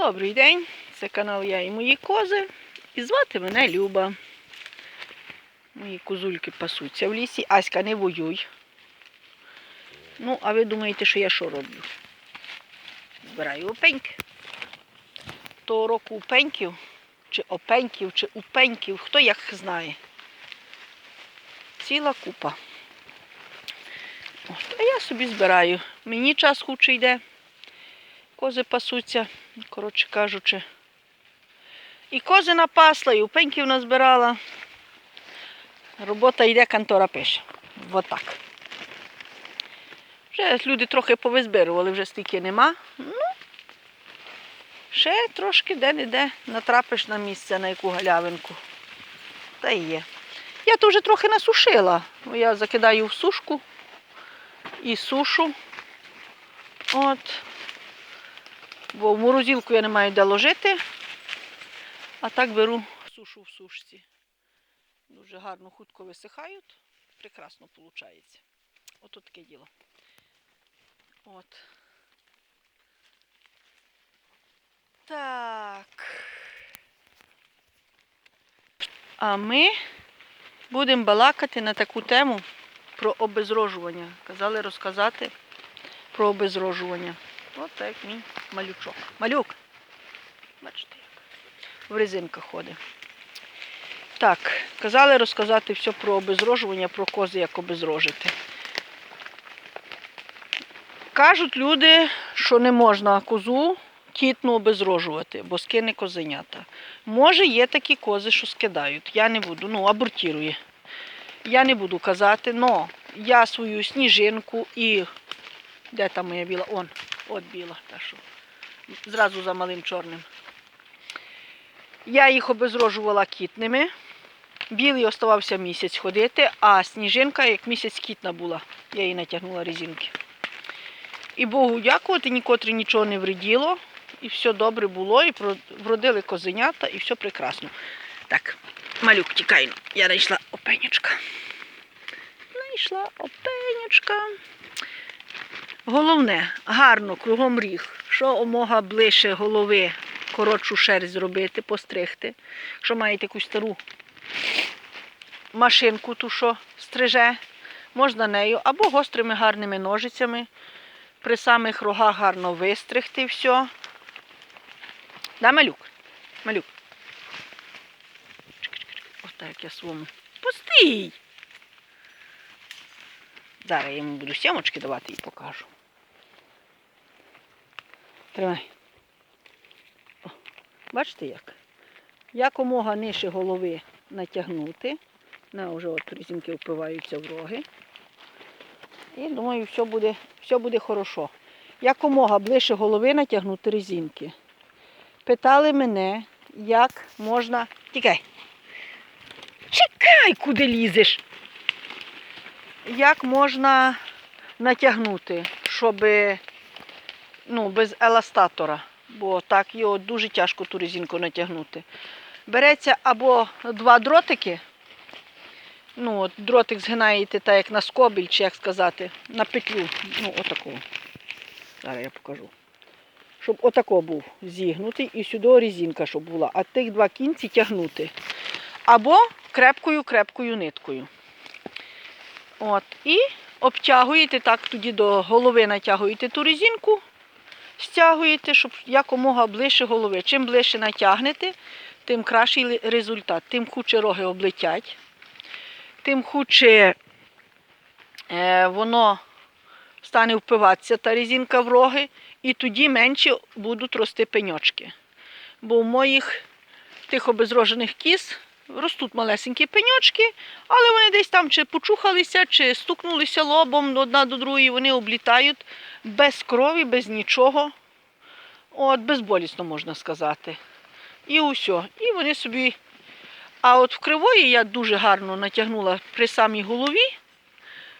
Добрий день, це канал Я і мої кози. І звати мене Люба. Мої козульки пасуться в лісі. Аська, не воюй. Ну, а ви думаєте, що я що роблю? Збираю опеньки. Того року упеньків, чи опеньків, чи упеньків, хто як знає. Ціла купа. От, а я собі збираю. Мені час хуче йде. Кози пасуться, коротше кажучи. І кози напасла, і упеньків назбирала. Робота йде, контора пише. Отак. Вже люди трохи повизбирували, вже стільки нема. Ну, ще трошки де-не-де натрапиш на місце, на яку галявинку. Та є. Я то вже трохи насушила. Я закидаю в сушку і сушу. От. Бо в морозилку я не маю де ложити, а так беру сушу в сушці. Дуже гарно, хутко висихають, прекрасно виходить. Ото таке діло. От. Так. А ми будемо балакати на таку тему про обезрожування. Казали розказати про обезрожування. От так мій малючок. Малюк. Бачите як. В резинках ходить. Так, казали розказати все про обезрожування, про кози, як обезрожити. Кажуть люди, що не можна козу кітну обезрожувати, бо скине козенята. Може, є такі кози, що скидають. Я не буду, ну, абортірує. Я не буду казати, але я свою сніжинку і. Де там моя біла? Он, от біла, та що. Зразу за малим чорним. Я їх обезрожувала кітними. Білий оставався місяць ходити, а сніжинка як місяць кітна була. Я їй натягнула резинки. І Богу дякувати, нікотрі нічого не вреділо. І все добре було, і вродили козенята, і все прекрасно. Так, малюк, тікай. ну. Я знайшла опенючка. Знайшла опенючка. Головне, гарно, кругом ріг. Що омога ближче голови, коротшу шерсть зробити, постригти. Якщо маєте якусь стару машинку, ту що стриже, можна нею, або гострими гарними ножицями. При самих рогах гарно вистригти все. Да, малюк? Малюк. Чекай, чекай, чекай. Ось так як я своєму. Пустий! Зараз я йому буду сімочки давати і покажу. Тримай. О, бачите як? Якомога нижче голови натягнути. На, вже от резинки впиваються в роги. І думаю, все буде, все буде хорошо. Якомога ближче голови натягнути резинки. Питали мене, як можна. Тікай. Чекай, куди лізеш. Як можна натягнути, щоб ну, без еластатора, бо так його дуже тяжко ту резинку натягнути. Береться або два дротики. Ну, от дротик згинаєте так, як на скобіль, чи як сказати, на петлю. Ну, отаку. Зараз я покажу. Щоб отако був зігнутий і сюди резинка, щоб була. А тих два кінці тягнути. Або крепкою-крепкою ниткою. От. І обтягуєте так, тоді до голови натягуєте ту резинку, стягуєте, щоб якомога ближче голови. Чим ближче натягнете, тим кращий результат. Тим хуче роги облетять, тим хуче е, воно стане впиватися та резинка в роги, і тоді менше будуть рости пеньочки. Бо в моїх тих обезрожених кіз ростуть малесенькі пеньочки, але вони десь там чи почухалися, чи стукнулися лобом одна до другої, вони облітають без крові, без нічого. От, безболісно можна сказати. І усе. І вони собі. А от в кривої я дуже гарно натягнула при самій голові,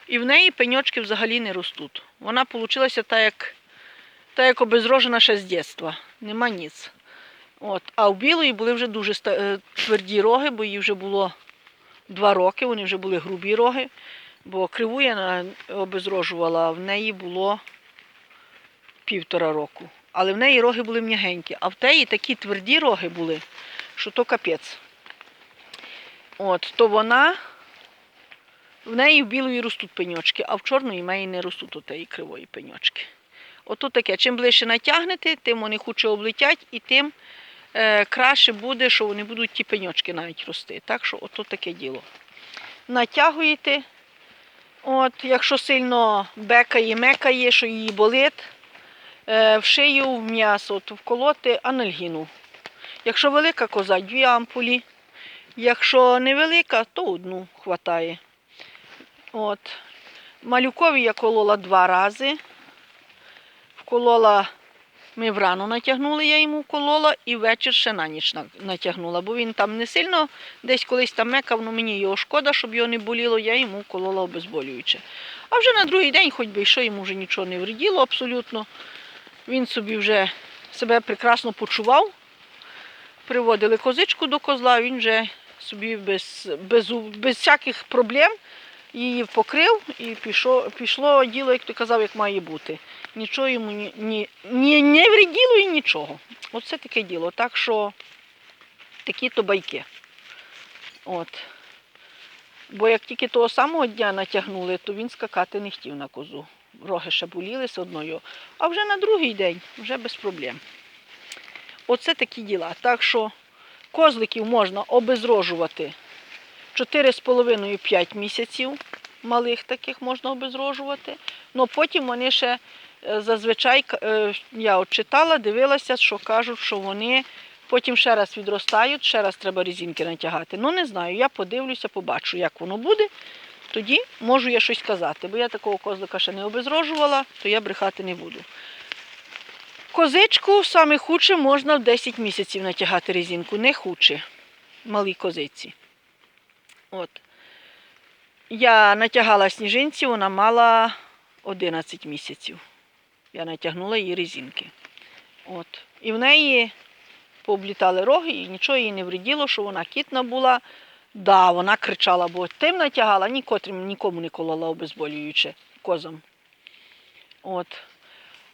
і в неї пеньочки взагалі не ростуть. Вона вийшла так, як, так, як обезрожена ще з дитинства. Нема ніц. От. А у білої були вже дуже е, тверді роги, бо їй вже було два роки, вони вже були грубі роги. Бо криву я обезрожувала, а в неї було півтора року. але в неї роги були м'ягенькі, а в теї такі тверді роги були, що то капець. От, то вона, в неї в білої ростуть пеньочки, а в чорної в не ростуть у теї кривої пеньочки. Ото таке. Чим ближче натягнете, тим вони хуче облетять і тим е, краще буде, що вони будуть ті пеньочки навіть рости. Так що ото таке діло. Натягуєте, от, якщо сильно бекає, мекає, що її болить, в шию, в м'ясо, то вколоти анальгіну. Якщо велика коза, дві ампулі. Якщо невелика, то одну хватає. От. Малюкові я колола два рази. Вколола, ми врану натягнули, я йому вколола, і ввечір ще на ніч натягнула, бо він там не сильно десь колись там мекав, ну мені його шкода, щоб його не боліло, я йому вколола обезболююче. А вже на другий день, хоч би і що, йому вже нічого не вреділо абсолютно. Він собі вже себе прекрасно почував. Приводили козичку до козла, він вже собі без, без, без всяких проблем її покрив і пішло, пішло діло, як ти казав, як має бути. Нічого йому ні, ні, ні, не вреділо і нічого. Оце таке діло. Так що такі то байки. От. Бо як тільки того самого дня натягнули, то він скакати не хотів на козу. Роги ще боліли все одно його. А вже на другий день вже без проблем. Оце такі діла. Так що козликів можна обезрожувати 4,5-5 місяців. Малих таких можна обезрожувати. Ну потім вони ще е, зазвичай е, я от читала, дивилася, що кажуть, що вони потім ще раз відростають, ще раз треба різинки натягати. Ну не знаю, я подивлюся, побачу, як воно буде. Тоді можу я щось сказати, бо я такого козлика ще не обезрожувала, то я брехати не буду. Козичку саме худше можна в 10 місяців натягати резинку, не худше, малій козиці. От. Я натягала сніжинці, вона мала 11 місяців. Я натягнула її резинки. От. І в неї пооблітали роги, і нічого їй не вреділо, що вона кітна була. Да, вона кричала, бо тим натягала, нікотрим нікому не колола обезболююче козам. От.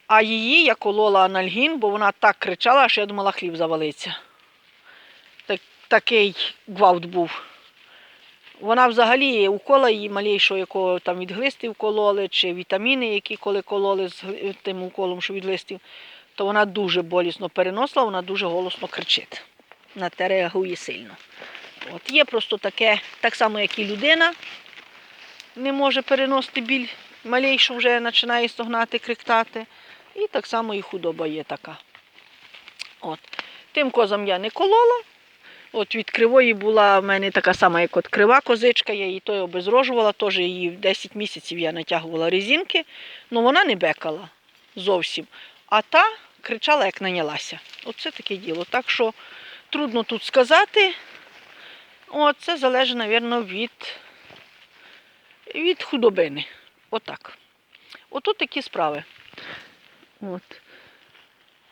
А її я колола анальгін, бо вона так кричала, що я думала, хліб завалиться. Так, такий гвалт був. Вона взагалі укола її малейшого, якого там від глистів кололи, чи вітаміни, які коли кололи з тим уколом, що від листів, то вона дуже болісно переносила, вона дуже голосно кричить. На те реагує сильно. От є просто таке, так само, як і людина не може переносити біль, малейшу вже починає стогнати, криктати. І так само і худоба є така. От. Тим козам я не колола. От від кривої була в мене така сама, як от крива козичка, я її той обезрожувала, теж її 10 місяців я натягувала резинки, але вона не бекала зовсім. А та кричала, як нанялася. Оце таке діло. Так що трудно тут сказати. От, це залежить, мабуть, від, від худобини. Отак. Отут такі справи. От.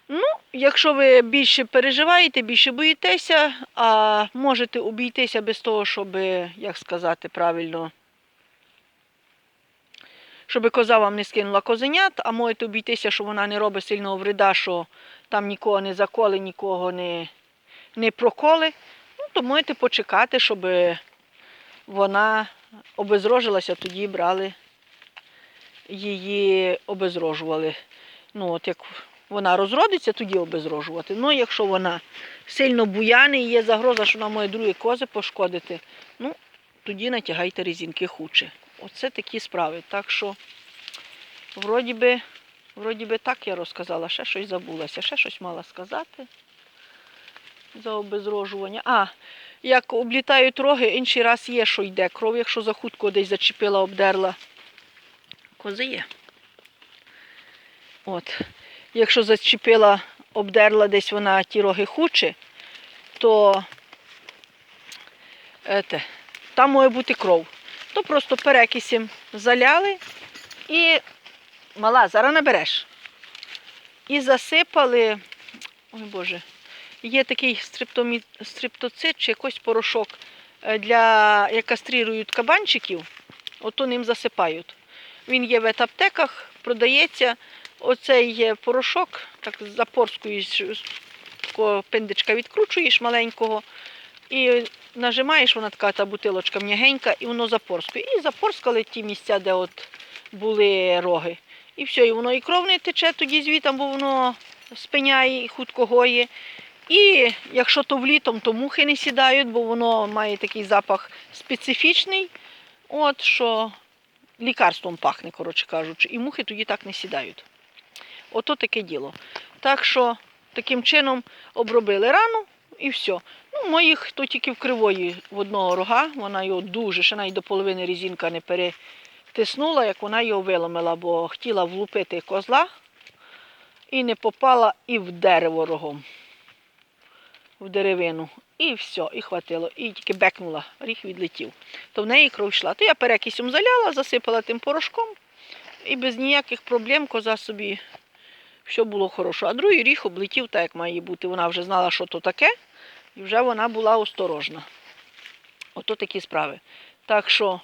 Ну, якщо ви більше переживаєте, більше боїтеся, а можете обійтися без того, щоб, як сказати правильно, щоб коза вам не скинула козенят, а можете обійтися, що вона не робить сильного вреда, що там нікого не заколи, нікого не, не проколи, ну, можете почекати, щоб вона обезрожилася, тоді брали її обезрожували. Ну, от як вона розродиться, тоді обезрожувати. Ну, якщо вона сильно буяне і є загроза, що вона може другі кози пошкодити, ну, тоді натягайте резинки хуче. Оце такі справи. Так що, вроді би, вроді би так я розказала, ще щось забулася, ще щось мала сказати за обезрожування. А, як облітають роги, інший раз є, що йде кров, якщо за хутко десь зачепила, обдерла. Кози є. От. Якщо зачепила, обдерла десь вона ті роги хуче, то ете, там має бути кров. То просто перекисем заляли і мала, зараз набереш. І засипали, ой Боже, є такий стриптомі... стриптоцит чи якийсь порошок, е, для, як кастрирують кабанчиків, ото ним засипають. Він є в аптеках, продається. оцей є порошок, так запорскуєш, такого відкручуєш маленького і нажимаєш, вона така та бутилочка м'ягенька, і воно запорскує. І запорскали ті місця, де от були роги. І все, і воно і кров не тече тоді звітом, бо воно спиняє і хутко гоє. І якщо то влітом, то мухи не сідають, бо воно має такий запах специфічний, от що лікарством пахне, коротше кажучи, і мухи тоді так не сідають. Ото таке діло. Так що таким чином обробили рану і все. Ну, моїх то тільки в кривої в одного рога, вона його дуже, ще навіть до половини різінка не перетиснула, як вона його виломила, бо хотіла влупити козла і не попала і в дерево рогом, в деревину. І все, і хватило. І тільки бекнула, ріг відлетів. То в неї кров йшла. То я перекисом заляла, засипала тим порошком, і без ніяких проблем коза собі все було хорошо. А другий ріг облетів так, як має бути. Вона вже знала, що то таке, і вже вона була осторожна. Ото такі справи. Так що,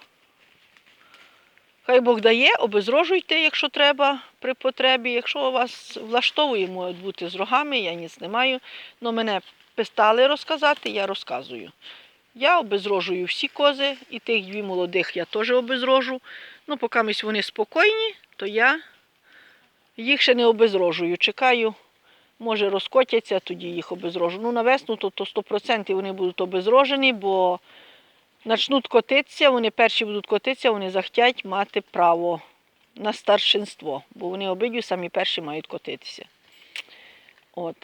хай Бог дає, обезрожуйте, якщо треба, при потребі. Якщо вас влаштовує, можуть бути з рогами, я ніц не маю. Но мене пистали розказати, я розказую. Я обезрожую всі кози, і тих дві молодих я теж обезрожу. Ну, поки вони спокійні, то я їх ще не обезрожую. Чекаю, може розкотяться, тоді їх обезрожу. Ну, на весну то, то 100% вони будуть обезрожені, бо почнуть котитися, вони перші будуть котитися, вони захотять мати право на старшинство, бо вони обидві самі перші мають котитися. От.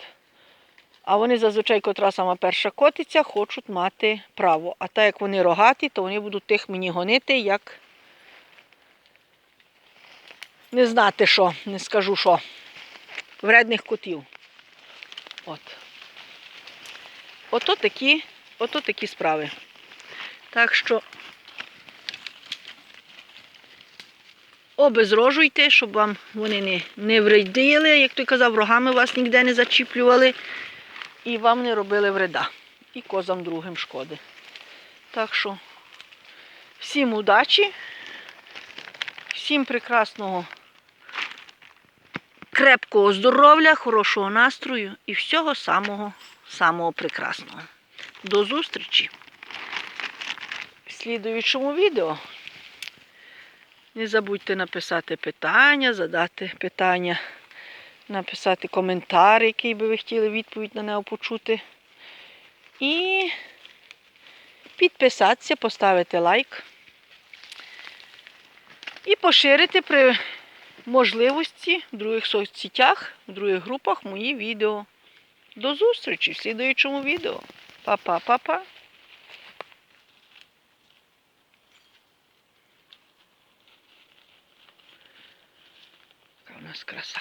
А вони зазвичай, котра сама перша котиться, хочуть мати право. А так як вони рогаті, то вони будуть тих мені гонити, як не знати що, не скажу що. Вредних котів. От. Ото такі, ото такі справи. Так що обезрожуйте, щоб вам вони не, не вредили, як той казав, рогами вас ніде не зачіплювали і вам не робили вреда. І козам другим шкоди. Так що всім удачі, всім прекрасного, крепкого здоров'я, хорошого настрою і всього самого, самого прекрасного. До зустрічі в слідуючому відео. Не забудьте написати питання, задати питання, написати коментар, який би ви хотіли відповідь на нього почути. І підписатися, поставити лайк. І поширити при можливості в других соцсетях, в других групах мої відео. До зустрічі в слідуючому відео. Па-па-па-па. У нас краса.